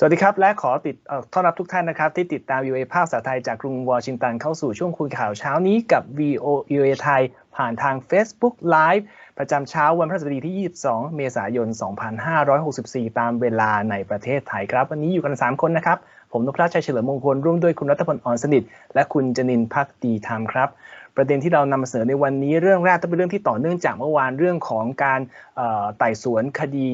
สวัสดีครับ และขอติดต้อนรับทุกท่านนะครับ ที่ติดตาม VOA ภาคภาษาไทยจากกรุงวอชิงตันเข้าสู่ช่วงคุยข่าวเช้านี้กับ VOA ไทย ผ่านทาง Facebook Live ประจำเช้าวันพฤหัสบดีที่ 22 เมษายน 2564 ตามเวลาในประเทศไทยครับ วันนี้อยู่กัน 3 คนนะครับ ผมนพรัชชัยเฉลิมมงคล ร่วมด้วยคุณรัตพลอ่อนสนิท และคุณจนินพักดีธรรมครับ ประเด็นที่เรานำเสนอในวันนี้เรื่องแรกต้องเป็นเรื่องที่ต่อเนื่องจากเมื่อวานเรื่องของการไต่สวนคดี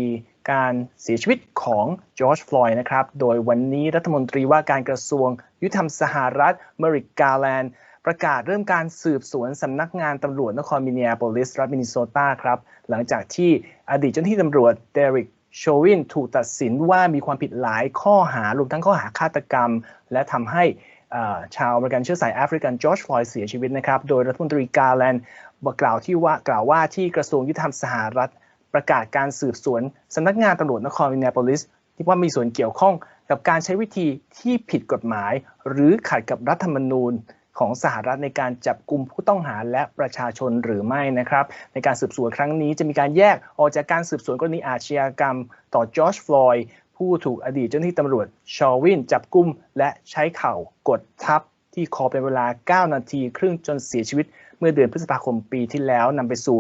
การเสียชีวิตของจอร์จฟลอยด์นะครับ โดยวันนี้รัฐมนตรีว่าการกระทรวงยุติธรรมสหรัฐเมริกาแลนด์ ประกาศเริ่มการสืบสวนสำนักงานตำรวจนครมินนิอาโปลิสรัฐมินนิโซตาครับ หลังจากที่อดีตเจ้าหน้าที่ตำรวจเดริกโชวินถูกตัดสินว่ามีความผิดหลายข้อหารวมทั้งข้อหาฆาตกรรม และทำให้ชาวอเมริกันเชื้อสายแอฟริกันจอร์จฟลอยด์เสียชีวิตนะครับ โดยรัฐมนตรีกาแลนด์บอกกล่าวที่ว่ากล่าวว่าที่กระทรวงยุติธรรมสหรัฐ ประกาศการสืบสวนสำนักงานตำรวจนครมินนโปลิสที่ว่ามีส่วนเกี่ยวข้องกับการใช้วิธีที่ผิดกฎหมาย หรือขัดกับรัฐธรรมนูญของสหรัฐในการจับกลุ่มผู้ต้องหาและประชาชนหรือไม่นะครับ ในการสืบสวนครั้งนี้จะมีการแยกออกจากการสืบสวนกรณีอาชญากรรม ต่อจอร์จฟลอยด์ผู้ถูกอดีตเจ้าหน้าที่ตำรวจชอวินจับกุมและใช้เข่ากดทับที่คอเป็นเวลา 9 นาที ครึ่งจนเสียชีวิตเมื่อเดือนพฤษภาคมปีที่แล้วนำไปสู่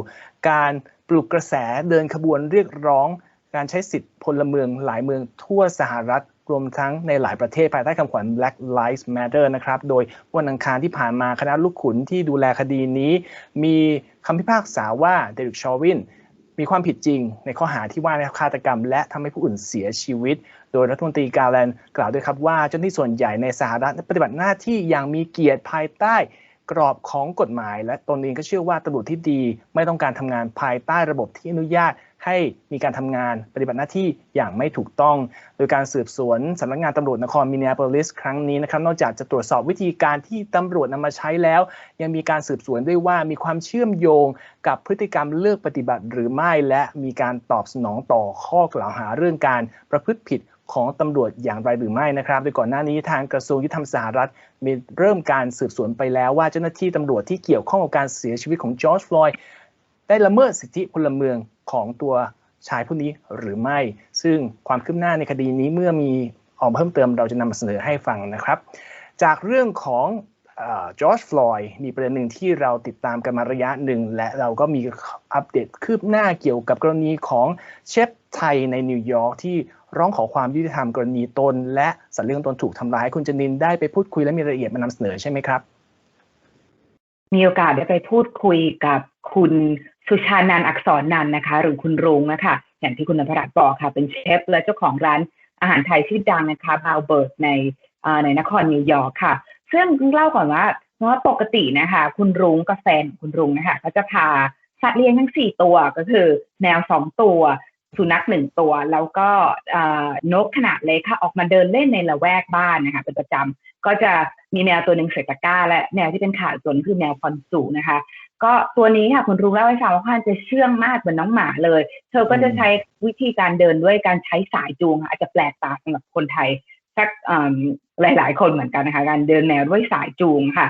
การ ปลุกกระแสเดินขบวนเรียกร้องการใช้สิทธิพลเมืองหลายเมืองทั่วสหรัฐรวมทั้งในหลายประเทศภายใต้คำขวัญ Black Lives Matter นะครับ โดยวันอังคารที่ผ่านมาคณะลูกขุนที่ดูแลคดีนี้ มีคำพิพากษาว่าเดริกชอวินมีความผิดจริงในข้อหาที่ว่าในฆาตกรรม และทำให้ผู้อื่นเสียชีวิต โดยรัฐมนตรีกาแลนกล่าวด้วยครับว่าเจ้าหน้าที่ส่วนใหญ่ในสหรัฐปฏิบัติหน้าที่อย่างมีเกียรติภายใต้ กรอบของกฎหมาย และตนเองก็เชื่อว่าตำรวจที่ดีไม่ต้องการทำงานภายใต้ระบบที่อนุญาตให้มีการทำงานปฏิบัติหน้าที่อย่างไม่ถูกต้อง โดยการสืบสวนสำนักงานตำรวจนครมินนีอโพลิสครั้งนี้นะครับนอกจากจะตรวจสอบวิธีการที่ตำรวจนำมาใช้แล้ว ยังมีการสืบสวนด้วยว่ามีความเชื่อมโยงกับพฤติกรรมเลือกปฏิบัติหรือไม่และมีการตอบสนองต่อข้อกล่าวหาเรื่องการประพฤติผิด ของตำรวจอย่างไรหรือไม่นะครับ โดยก่อนหน้านี้ทางกระทรวงยุติธรรมสหรัฐ มีเริ่มการสืบสวนไปแล้วว่าเจ้าหน้าที่ตำรวจที่เกี่ยวข้องกับการเสียชีวิตของจอร์จฟลอยด์ได้ละเมิดสิทธิพลเมืองของตัวชายผู้นี้หรือไม่ ซึ่งความคืบหน้าในคดีนี้เมื่อมีออกมาเพิ่มเติมเราจะนำมาเสนอให้ฟังนะครับ จากเรื่องของ จอร์จฟลอยด์มีประเด็นหนึ่งที่เราติดตามกันมาระยะหนึ่ง และเราก็มีอัปเดตคืบหน้าเกี่ยวกับกรณีของเชฟไทยในนิวยอร์กที่ร้องขอความยุติธรรมกรณีตน และสัตว์เลี้ยงตนถูกทำร้ายคุณจนินได้ไปพูดคุยและมีรายละเอียดมานำเสนอใช่ไหมครับ มีโอกาสได้ไปพูดคุยกับคุณสุชานันอักษรนันนะคะ หรือคุณรุงนะคะอย่างที่คุณนภรัตน์บอกค่ะ เป็นเชฟและเจ้าของร้านอาหารไทยชื่อดังนะคะบาวเบิร์ดในในนครนิวยอร์กค่ะ ซึ่งเล่าก่อนว่าเพราะปกตินะคะ คุณรุ้งกับแฟนคุณรุ้งนะคะก็จะพาสัตว์เลี้ยงทั้งสี่ตัวก็คือ แมวสองตัว สุนัขหนึ่งตัว แล้วก็นกขนาดเล็กค่ะออกมาเดินเล่นในละแวกบ้านนะคะเป็นประจำก็จะมีแมวตัวหนึ่งเสตะก้า และแมวที่เป็นขาตัวนึงคือแมวคอนสูนะคะ ก็ตัวนี้ค่ะคุณรู้เล่าให้ฟังว่าค่อนจะเชื่องมากเหมือนน้องหมาเลย เธอก็จะใช้วิธีการเดินด้วยการใช้สายจูงอาจจะแปลกตาสำหรับคนไทย สักหลาย ๆ คนเหมือนกันนะคะ การเดินแมวด้วยสายจูงค่ะ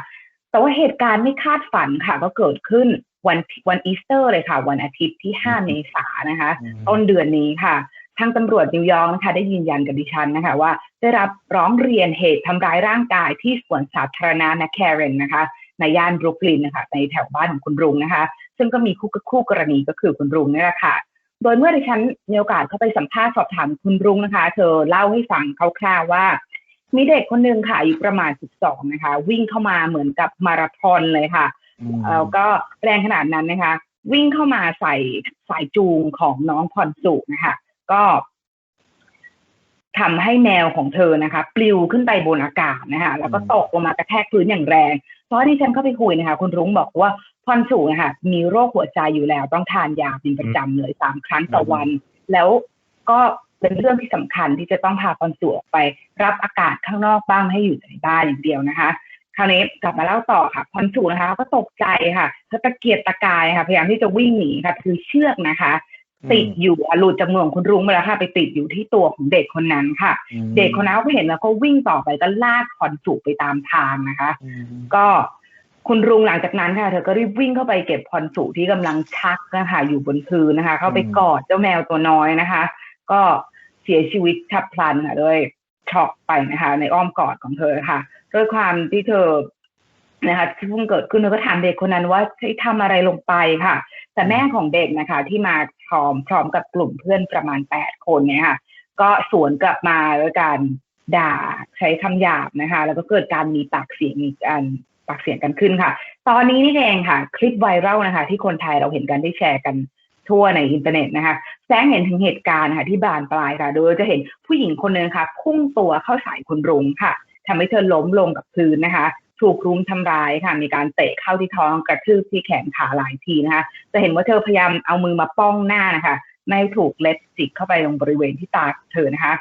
แต่ว่าเหตุการณ์ไม่คาดฝันค่ะ ก็เกิดขึ้นวันวันอีสเตอร์เลยค่ะ วันอาทิตย์ที่ 5 เมษายนนะคะ ต้นเดือนนี้ค่ะ ทางตำรวจนิวยอร์กนะคะได้ยืนยันกับดิฉันนะคะ ว่าได้รับร้องเรียนเหตุทำร้ายร่างกายที่สวนสาธารณะนะแคเรนนะคะ ในย่านบรุกลินนะคะในแถวบ้านของคุณรุงนะคะ ซึ่งก็มีคู่คู่กรณีก็คือคุณรุงนี่แหละค่ะ โดยเมื่อดิฉันมีโอกาสเข้าไปสัมภาษณ์สอบถามคุณรุงนะคะ เธอเล่าให้ฟังคร่าวๆว่า มีเด็กคนหนึ่งค่ะอายุประมาณ 12 นะคะ วิ่งเข้ามาเหมือนกับมาราธอนเลยค่ะแล้วก็แรงขนาดนั้นนะคะ วิ่งเข้ามาใส่สายจูงของน้องพรสุนะคะ ก็ทำให้แมวของเธอนะคะ ปลิวขึ้นไปบนอากาศนะคะ แล้วก็ตกลงมากระแทกพื้นอย่างแรงเพ ราะที่ฉันเข้าไปคุยนะคะ คุณรุ้งบอกว่าพรสุนะคะมีโรคหัวใจอยู่แล้ว ต้องทานยาเป็นประจำเลยสามครั้งต่อวัน แล้วก็เป็นเรื่องที่สำคัญที่จะต้องพาพรสุออกไปรับอากาศข้างนอกบ้างให้อยู่ในบ้านอย่างเดียวนะคะ คราวนี้กลับมาเล่าต่อค่ะพรสูนะคะ ก็ตกใจค่ะเธอตะเกียกตะกายค่ะ พยายามที่จะวิ่งหนีค่ะ คือเชือกนะคะ ติดอยู่หลุดจากมือของคุณรุ้งไปแล้วค่ะ ไปติดอยู่ที่ตัวของเด็กคนนั้นค่ะ เด็กคนนั้นก็เห็นแล้วก็วิ่งต่อไปก็ลากพรสูไปตามทางนะคะ ก็คุณรุงหลังจากนั้นค่ะ เธอก็รีบวิ่งเข้าไปเก็บพรสูที่กำลังชักนะคะอยู่บนพื้นนะคะ เข้าไปกอดเจ้าแมวตัวน้อยนะคะ ก็เสียชีวิตฉับพลันค่ะด้วยช็อกไปนะคะ ในอ้อมกอดของเธอค่ะ ด้วยความที่เธอนะคะที่เพิ่งเกิดขึ้นเธอก็ถามเด็กคนนั้นว่าใช้ทำอะไรลงไปค่ะ แต่แม่ของเด็กนะคะ ที่มาพร้อมพร้อมกับกลุ่มเพื่อนประมาณแปดคนเนี่ยค่ะก็สวนกลับมาด้วยการด่าใช้คำหยาบนะคะ แล้วก็เกิดการมีปากเสียงมีการปากเสียงกันขึ้นค่ะ ตอนนี้นี่เองค่ะ คลิปไวรัลนะคะ ที่คนไทยเราเห็นกันได้แชร์กันทั่วในอินเทอร์เน็ตนะคะ แสงเห็นถึงเหตุการณ์ค่ะ ที่บานปลายค่ะ โดยจะเห็นผู้หญิงคนหนึ่งค่ะพุ่งตัวเข้าใส่คุณรุ้งค่ะทำให้เธอล้มลงกับพื้นนะคะ ถูกรุ้งทำร้ายค่ะ มีการเตะเข้าที่ท้องกระทืบที่แขนขาหลายทีนะคะ จะเห็นว่าเธอพยายามเอามือมาป้องหน้านะคะ ไม่ถูกเล็บจิกเข้าไปตรงบริเวณที่ตาเธอนะคะ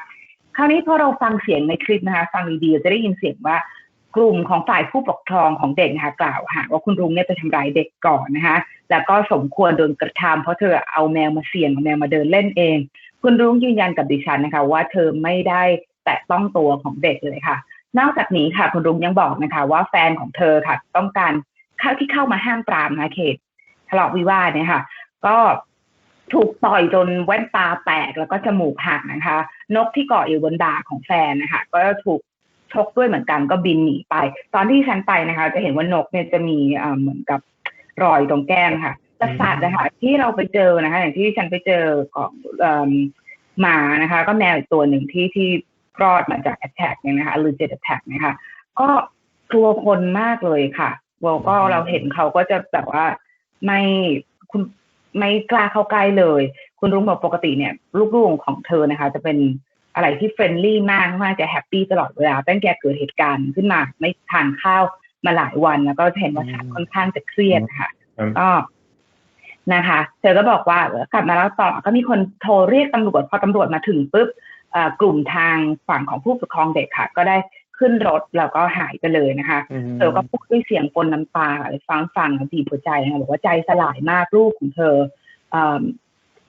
คราวนี้พอเราฟังเสียงในคลิปนะคะ ฟังดีๆจะได้ยินเสียงว่ากลุ่มของฝ่ายผู้ปกครองของเด็กนะคะกล่าวหาว่าคุณรุ้งเนี่ยไปทำร้ายเด็กก่อนนะคะ แล้วก็สมควรโดนกระทำเพราะเธอเอาแมวมาเสี่ยงเอาแมวมาเดินเล่นเอง คุณรุ้งยืนยันกับดิฉันนะคะ ว่าเธอไม่ได้แตะต้องตัวของเด็กเลยค่ะ นอกจากนี้ค่ะคุณรุ้งยังบอกนะคะ ว่าแฟนของเธอค่ะ ต้องการเข้าที่เข้ามาห้ามปรามนะเขตทะเลาะวิวาทเนี่ยค่ะ ก็ถูกต่อยจนแว่นตาแตกแล้วก็จมูกหักนะคะ นกที่เกาะอยู่บนดาของแฟนนะคะ ก็ถูกชกด้วยเหมือนกันก็บินหนีไป ตอนที่ฉันไปนะคะ จะเห็นว่านกเนี่ยจะมีเหมือนกับรอยตรงแก้มค่ะแต่สัตว์นะคะที่เราไปเจอนะคะ อย่างที่ฉันไปเจอของหมานะคะ ก็แมวอีกตัวหนึ่งที่ที่ รอดมาจากแอตแทกเนี่ยนะคะหรือเจ็ดแอตแทกนะคะก็กลัวคนมากเลยค่ะเราก็เราเห็นเขาก็จะแบบว่าไม่คุณไม่กล้าเข้าใกล้เลย คุณรุ้งบอกปกติเนี่ยลูกๆของเธอนะคะ จะเป็นอะไรที่เฟรนลี่มากมากจะแฮปปี้ตลอดเวลาตั้งแต่เกิดเหตุการณ์ขึ้นมาไม่ทานข้าวมาหลายวัน แล้วก็เห็นว่าชัดค่อนข้างจะเครียดค่ะก็นะคะ เธอก็บอกว่ากลับมาแล้วต่อก็มีคนโทรเรียกตำรวจพอตำรวจมาถึงปุ๊บ กลุ่มทางฝั่งของผู้ปกครองเด็กค่ะ ก็ได้ขึ้นรถแล้วก็หายไปเลยนะคะเธอก็พูดด้วยเสียงปนน้ำตาฟังฟังบีบหัวใจนะคะบอกว่าใจสลายมากลูกของเธอ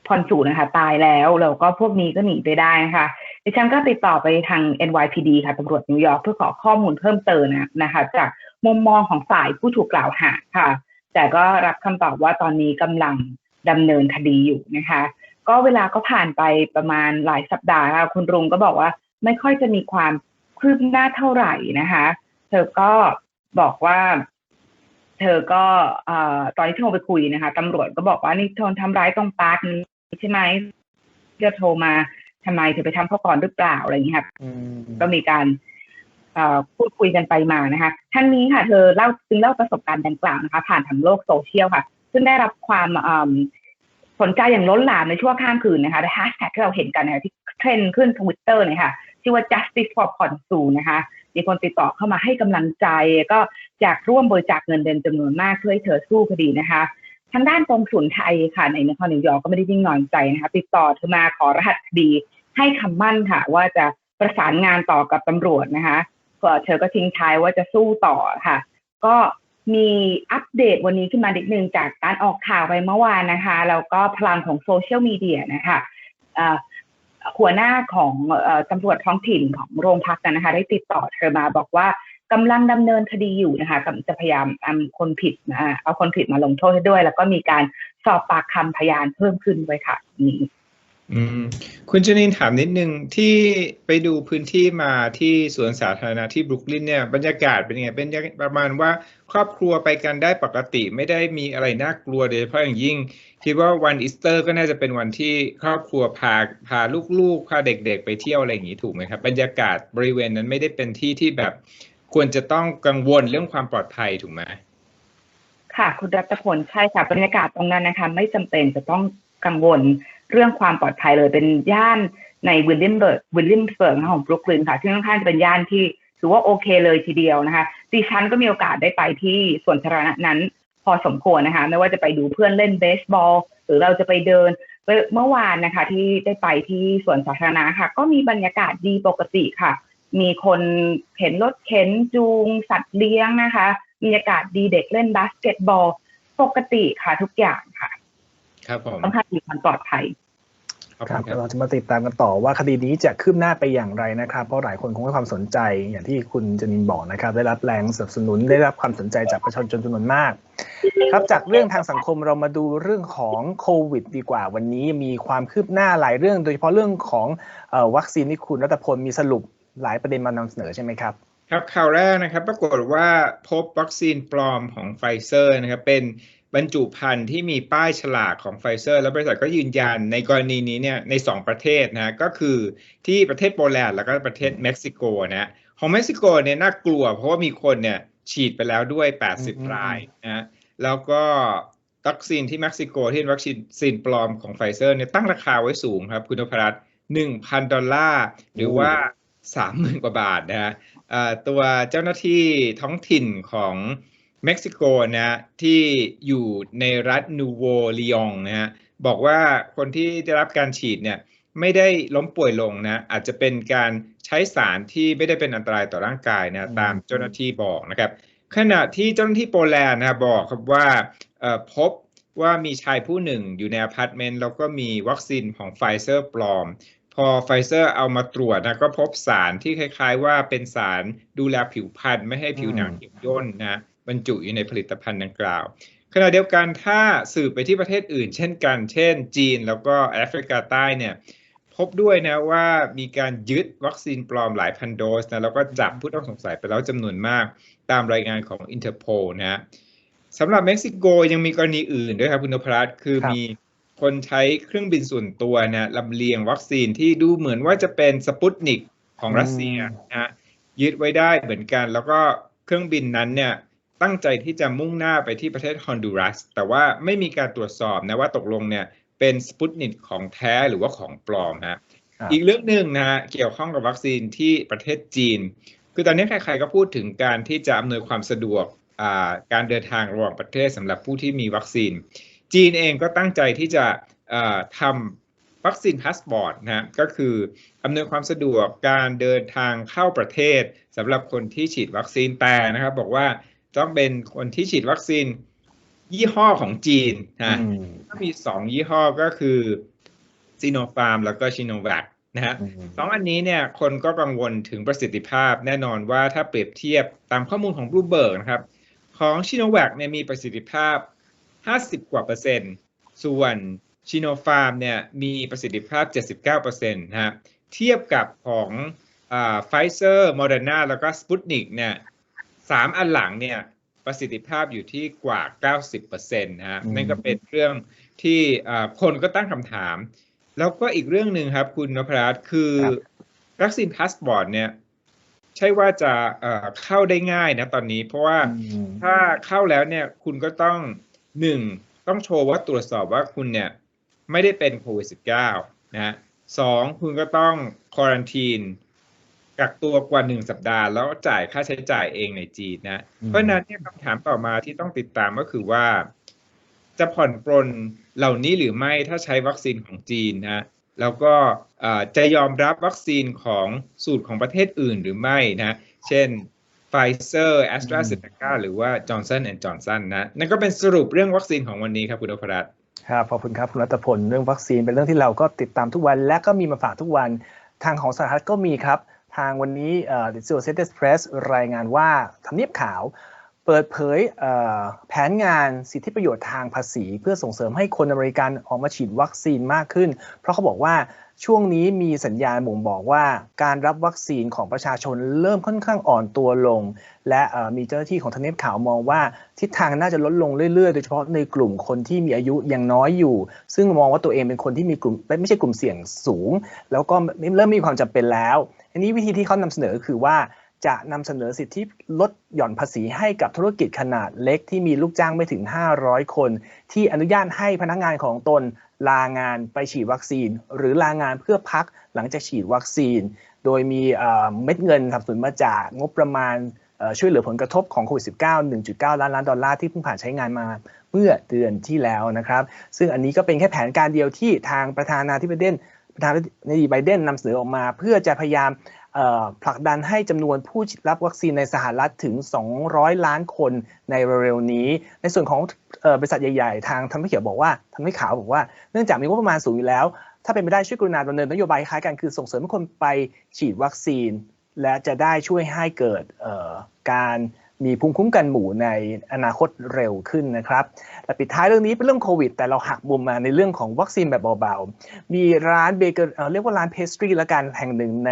พรสูนะคะ ตายแล้วแล้วก็พวกนี้ก็หนีไปได้นะคะดิฉันก็ติดต่อไปทาง NYPD ค่ะตำรวจนิวยอร์กเพื่อขอข้อมูลเพิ่มเติมนะนะคะ จากมุมมองของฝ่ายผู้ถูกกล่าวหาค่ะ แต่ก็รับคำตอบว่าตอนนี้กำลังดำเนินคดีอยู่นะคะ ก็เวลาก็ผ่านไปประมาณหลายสัปดาห์ค่ะคุณรุงก็บอกว่าไม่ค่อยจะมีความคืบหน้าเท่าไหร่นะคะ เธอก็บอกว่า เธอก็ตอนที่โทรไปคุยนะคะตำรวจก็บอกว่านี่โทนทำร้ายตรงปาร์คนี้ใช่ไหมจะโทรมาทำไมเธอไปทำเขาก่อนหรือเปล่าอะไรอย่างนี้ค่ะก็มีการพูดคุยกันไปมานะคะทั้งนี้ค่ะ เธอเล่าจึงเล่าประสบการณ์ดังกล่าวนะคะ ผ่านทางโลกโซเชียลค่ะ ซึ่งได้รับความ สนใจอย่างล้นหลามในช่วงข้ามคืนนะคะแฮชแท็กที่เราเห็นกันนะคะที่เทรนขึ้นทวิตเตอร์เนี่ยค่ะชื่อว่า justice for p o n s u นะคะมีคนติดต่อเข้ามาให้กำลังใจก็อยากร่วมบริจาคเงินเดือนจำนวนมากเพื่อให้เธอสู้คดีนะคะทางด้านกองสุนไทยค่ะในนครนิวยอร์กก็ไม่ได้ยิ่งนอนใจนะคะติดต่อเธอมาขอรหัสคดีให้คำมั่นค่ะ ว่าจะประสานงานต่อกับตำรวจนะคะเธอก็ทิ้งท้ายว่าจะสู้ต่อค่ะ ก็ มีอัปเดตวันนี้ขึ้นมาดิดนึงจากการออกข่าวไปเมื่อวานนะคะแล้วก็พลังของโซเชียลมีเดียนะคะหัวหน้าของตำรวจท้องถิ่นของโรงพักนะคะ ได้ติดต่อเธอมาบอกว่ากำลังดำเนินคดีอยู่นะคะจะพยายามเอาคนผิดนะเอาคนผิดมาลงโทษให้ด้วย แล้วก็มีการสอบปากคำพยานเพิ่มขึ้นไว้ค่ะนี่ อืมคุณชนินถามนิดนึงที่ไปดูพื้นที่มาที่สวนสาธารณะที่บรุกลินเนี่ยบรรยากาศเป็นยังไงเป็นประมาณว่าครอบครัวไปกันได้ปกติไม่ได้มีอะไรน่ากลัวโดยเฉพาะอย่างยิ่ง คิดว่าวันอีสเตอร์ก็น่าจะเป็นวันที่ครอบครัวพาพาลูกๆพาเด็กๆ ไปเที่ยวอะไรอย่างนี้ถูกไหมครับ บรรยากาศบริเวณนั้นไม่ได้เป็นที่ที่แบบควรจะต้องกังวลเรื่องความปลอดภัยถูกไหมค่ะ คุณรัตพลใช่ค่ะบรรยากาศตรงนั้นนะคะ ไม่จำเป็นจะต้องกังวล เรื่องความปลอดภัยเลยเป็นย่านในวิลเลียมเบิร์กวิลเลียมเบิร์กของบรุกลินค่ะที่ค่อนข้างจะเป็นย่านที่ถือว่าโอเคเลยทีเดียวนะคะดิฉันก็มีโอกาสได้ไปที่ส่วนสาธารณะนั้นพอสมควรนะคะไม่ว่าจะไปดูเพื่อนเล่นเบสบอล หรือเราจะไปเดินเมื่อวานนะคะ ที่ได้ไปที่สวนสาธารณะค่ะ ก็มีบรรยากาศดีปกติค่ะ มีคนเข็นรถเข็นจูง สัตว์เลี้ยงนะคะบรรยากาศดีเด็กเล่นบาสเกตบอล ปกติค่ะทุกอย่างค่ะ ครับผมต้องการมีความปลอดภัยครับเราจะมาติดตามกันต่อว่าคดีนี้จะคืบหน้าไปอย่างไรนะครับ เพราะหลายคนคงให้ความสนใจอย่างที่คุณจนินบอกนะครับ ได้รับแรงสนับสนุนได้รับความสนใจจากประชาชนจำนวนมาก ครับจากเรื่องทางสังคมเรามาดูเรื่องของโควิด ดีกว่า วันนี้มีความคืบหน้าหลายเรื่อง โดยเฉพาะเรื่องของวัคซีนที่คุณรัตพลมีสรุปหลายประเด็นมานำเสนอใช่ไหมครับครับข่าวแรกนะครับ ปรากฏว่าพบวัคซีนปลอมของไฟเซอร์นะครับเป็น บรรจุภัณฑ์ที่มีป้ายฉลากของไฟเซอร์ แล้วบริษัทก็ยืนยันในกรณีนี้เนี่ยใน 2 ประเทศนะก็คือที่ประเทศโปแลนด์แล้วก็ประเทศเม็กซิโกนะของเม็กซิโกเนี่ยน่ากลัวเพราะว่ามีคนเนี่ยฉีดไปแล้วด้วย 80 รายนะแล้วก็วัคซีนที่เม็กซิโกที่เป็นวัคซีนปลอมของไฟเซอร์เนี่ยตั้งราคาไว้สูงครับ คุณนพรัตน์1,000ดอลลาร์หรือว่า30,000กว่าบาทนะฮะตัวเจ้าหน้าที่ท้องถิ่นของ เม็กซิโกนะที่อยู่ในรัฐนูโวลียงนะฮะบอกว่าคนที่ได้รับการฉีดเนี่ยไม่ได้ล้มป่วยลงนะอาจจะเป็นการใช้สารที่ไม่ได้เป็นอันตรายต่อร่างกายนะตามเจ้าหน้าที่บอกนะครับ ขณะที่เจ้าหน้าที่โปแลนด์นะบอกครับว่าพบว่ามีชายผู้หนึ่งอยู่ในอพาร์ตเมนต์แล้วก็มีวัคซีนของไฟเซอร์ปลอม พอไฟเซอร์เอามาตรวจนะก็พบสารที่คล้ายๆ ว่าเป็นสารดูแลผิวพรรณไม่ให้ผิวหนังเหี่ยวย่นนะ บรรจุอยู่ในผลิตภัณฑ์ดังกล่าว ขณะเดียวกันถ้าสืบไปที่ประเทศอื่น เช่นกัน เช่น จีนแล้วก็แอฟริกาใต้เนี่ยพบด้วยนะว่ามีการยึดวัคซีนปลอมหลายพันโดสนะแล้วก็จับผู้ต้องสงสัยไปแล้วจำนวนมากตามรายงานของอินเตอร์โพนะสำหรับเม็กซิโกยังมีกรณีอื่นด้วยครับคุณนพรัตน์คือมีคนใช้เครื่องบินส่วนตัวนะลำเลียงวัคซีนที่ดูเหมือนว่าจะเป็นสปุตนิกของรัสเซียนะยึดไว้ได้เหมือนกัน แล้วก็เครื่องบินนั้นเนี่ย ตั้งใจที่จะมุ่งหน้าไปที่ประเทศฮอนดูรัส แต่ว่าไม่มีการตรวจสอบนะว่าตกลงเนี่ยเป็นสปุตนิกของแท้หรือว่าของปลอมฮะอีกเรื่องหนึ่งนะฮะเกี่ยวข้องกับวัคซีนที่ประเทศจีน คือตอนนี้ใครๆก็พูดถึงการที่จะอำนวยความสะดวกการเดินทางระหว่างประเทศสำหรับผู้ที่มีวัคซีน จีนเองก็ตั้งใจที่จะทำวัคซีนพาสปอร์ตนะก็คืออำนวยความสะดวกการเดินทางเข้าประเทศสำหรับคนที่ฉีดวัคซีนแต่นะครับ บอกว่า ต้องเป็นคนที่ฉีดวัคซีน ยี่ห้อของจีนนะก็มีสองยี่ห้อก็คือซีโนฟาร์มแล้วก็ชิโนแวคนะฮะสองอันนี้เนี่ยคนก็กังวลถึงประสิทธิภาพแน่นอนว่าถ้าเปรียบเทียบตามข้อมูลของบลูเบิร์กนะครับ ของชิโนแวคเนี่ยมีประสิทธิภาพ 50 กว่าเปอร์เซ็นต์ ส่วนชิโนฟาร์มเนี่ยมีประสิทธิภาพ 79เปอร์เซ็นต์นะฮะเทียบกับของไฟเซอร์โมเดอร์นาแล้วก็สปุตนิกเนี่ย สามอันหลังเนี่ยประสิทธิภาพอยู่ที่กว่า 90%นะฮะนั่นก็เป็นเรื่องที่คนก็ตั้งคำถาม แล้วก็อีกเรื่องหนึ่งครับ คุณนพรัตน์คือวัคซีนพาสปอร์ตเนี่ยใช่ว่าจะเข้าได้ง่ายนะตอนนี้ เพราะว่าถ้าเข้าแล้วเนี่ยคุณก็ต้องหนึ่งต้องโชว์ว่าตรวจสอบว่าคุณเนี่ยไม่ได้เป็นโควิด -19 นะฮะสองคุณก็ต้องควอรันทีน กักตัวกว่าหนึ่งสัปดาห์แล้วจ่ายค่าใช้จ่ายเองในจีนนะ เพราะนั้นเนี่ยคำถามต่อมาที่ต้องติดตามก็คือว่า จะผ่อนปรนเหล่านี้หรือไม่ถ้าใช้วัคซีนของจีนนะแล้วก็จะยอมรับวัคซีนของสูตรของประเทศอื่นหรือไม่นะ เช่นไฟเซอร์แอสตราเซเนกาหรือว่าจอร์นสันแอนด์จอร์นสันนะ นั่นก็เป็นสรุปเรื่องวัคซีนของวันนี้ครับคุณอภรัตครับขอบคุณครับคุณรัตพลเรื่องวัคซีนเป็นเรื่องที่เราก็ติดตามทุกวัน และก็มีมาฝากทุกวันทางของสหรัฐก็มีครับ ทางวันนี้เดซิโอเซตเพรสรายงานว่าทำเนียบขาว เปิดเผยแผนงานสิทธิประโยชน์ทางภาษี เพื่อส่งเสริมให้คนอเมริกันออกมาฉีดวัคซีนมากขึ้น เพราะเขาบอกว่าช่วงนี้มีสัญญาณบ่งบอกว่าการรับวัคซีนของประชาชนเริ่มค่อนข้างอ่อนตัวลง และมีเจ้าหน้าที่ของทเนียบขาวมองว่า ทิศทางน่าจะลดลงเรื่อยๆ โดยเฉพาะในกลุ่มคนที่มีอายุยังน้อยอยู่ ซึ่งมองว่าตัวเองเป็นคนที่มีกลุ่มไม่ใช่กลุ่มเสี่ยงสูง แล้วก็เริ่มมีความจำเป็นแล้ว อันนี้วิธีที่เขานำเสนอคือว่าจะนำเสนอสิทธิลดหย่อนภาษีให้กับธุรกิจขนาดเล็กที่มีลูกจ้างไม่ถึง 500 คน ที่อนุญาตให้พนักงานของตนลางานไปฉีดวัคซีน หรือลางานเพื่อพักหลังจากฉีดวัคซีน โดยมีเม็ดเงินสนับสนุนมาจากงบประมาณช่วยเหลือผลกระทบของโควิด -19 1.9 ล้านล้านดอลลาร์ที่เพิ่งผ่านใช้งานมาเมื่อเดือนที่แล้วนะครับ ซึ่งอันนี้ก็เป็นแค่แผนการเดียวที่ทางประธานาธิบดี ประธานาธิบดีไบเดนนำเสนอออกมา เพื่อจะพยายามผลักดันให้จำนวนผู้รับวัคซีนในสหรัฐถึง 200 ล้านคนในเร็วๆนี้ ในส่วนของบริษัทใหญ่ๆ ทางทำให้เขียวบอกว่าทำให้ขาวบอกว่า เนื่องจากมีงบประมาณสูงอยู่แล้ว ถ้าเป็นไปได้ช่วยกรุณาดำเนินนโยบายคล้ายกันคือส่งเสริมให้คนไปฉีดวัคซีน และจะได้ช่วยให้เกิดการ มีภูมิคุ้มกันหมู่ในอนาคตเร็วขึ้นนะครับและปิดท้ายเรื่องนี้เป็นเรื่องโควิด แต่เราหักมุมมาในเรื่องของวัคซีนแบบเบาๆ มีร้านเบเกอร์เรียกว่าร้านเพสตรีละกันแห่งหนึ่งใน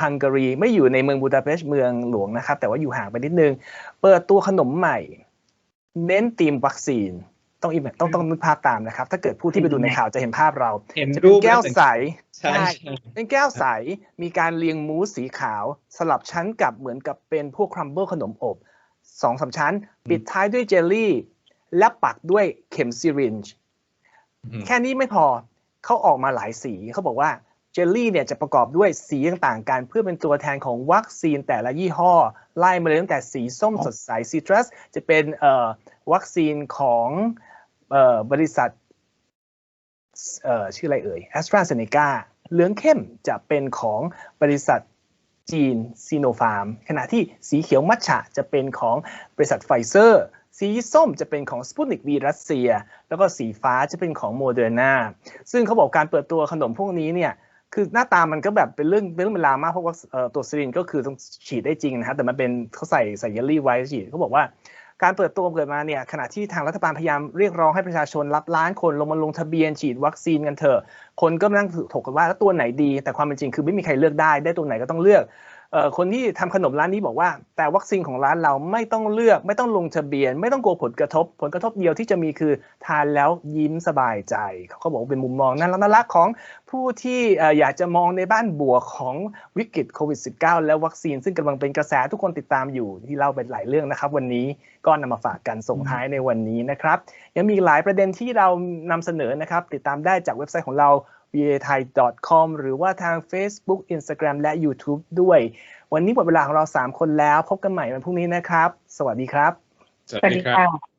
ฮังการีไม่อยู่ในเมืองบูดาเปสต์เมืองหลวงนะครับ แต่ว่าอยู่ห่างไปนิดนึง เปิดตัวขนมใหม่ เน้นธีมวัคซีน ต้องอิมต้องต้องนึกภาพตามนะครับ ถ้าเกิดผู้ที่ไปดูในข่าวจะเห็นภาพเราเห็นจะเป็รูนปแก้วใสใช่ใช่ใช่เป็นแก้วใสมีการเรียงมูสสีขาว สลับชั้นกับเหมือนกับเป็นพวกครัมเบิลขนมอบสองสามชั้น ปิดท้ายด้วยเจลลี่ และปักด้วยเข็มซิรินจ์อืมแค่นี้ไม่พอเขาออกมาหลายสีเขาบอกว่าเจลลี่เนี่ยจะประกอบด้วยสีต่างๆกัน เพื่อเป็นตัวแทนของวัคซีนแต่ละยี่ห้อ ไล่มาเลยตั้งแต่สีส้มสดใสซีตรัสจะเป็นเอ่อวัคซีนของเอ่อ บริษัทชื่ออะไรเอ่ยแอสตราเซเนกาเหลืองเข้มจะเป็นของบริษัทจีนซีโนฟาร์ม ขณะที่สีเขียวมัทฉะจะเป็นของบริษัทไฟเซอร์ สีส้มจะเป็นของสปุตนิกวีรัสเซีย แล้วก็สีฟ้าจะเป็นของโมเดอร์นาซึ่งเขาบอกการเปิดตัวขนมพวกนี้เนี่ยคือหน้าตามันก็แบบเป็นเรื่องเป็นเรื่องเวลาวมากเพราะว่าตัวซิลินก็คือต้องฉีดได้จริงนะฮะแต่มันเป็นเขาใส่ใส่เยลลี่ไว้ฉีดเขาบอกว่า การเปิดตัวเกิดมาเนี่ยขณะที่ทางรัฐบาลพยายามเรียกร้องให้ประชาชนรับล้านคนลงมาลงทะเบียนฉีดวัคซีนกันเถอะคนก็มานั่งถกกันว่าแล้วตัวไหนดี แต่ความเป็นจริงคือไม่มีใครเลือกได้ได้ตัวไหนก็ต้องเลือก คนที่ทำขนมร้านนี้บอกว่า แต่วัคซีนของร้านเราไม่ต้องเลือก ไม่ต้องลงทะเบียน ไม่ต้องกลัวผลกระทบ ผลกระทบเดียวที่จะมีคือทานแล้วยิ้มสบายใจ เขาก็บอกเป็นมุมมองน่ารักน่ารักของผู้ที่อยากจะมองในบ้านบวกของวิกฤตโควิด -19 และวัคซีนซึ่งกำลังเป็นกระแสทุกคนติดตามอยู่ที่เล่าไปหลายเรื่องนะครับ วันนี้ก็นำมาฝากกันส่งท้ายในวันนี้นะครับยังมีหลายประเด็นที่เรานำเสนอนะครับติดตามได้จากเว็บไซต์ของเรา v a t h a i c o m หรือว่าทาง Facebook Instagram และ YouTube ด้วย วันนี้หมดเวลาของเรา 3 คนแล้ว พบกันใหม่วันพรุ่งนี้นะครับ สวัสดีครับ สวัสดีครับค่ะ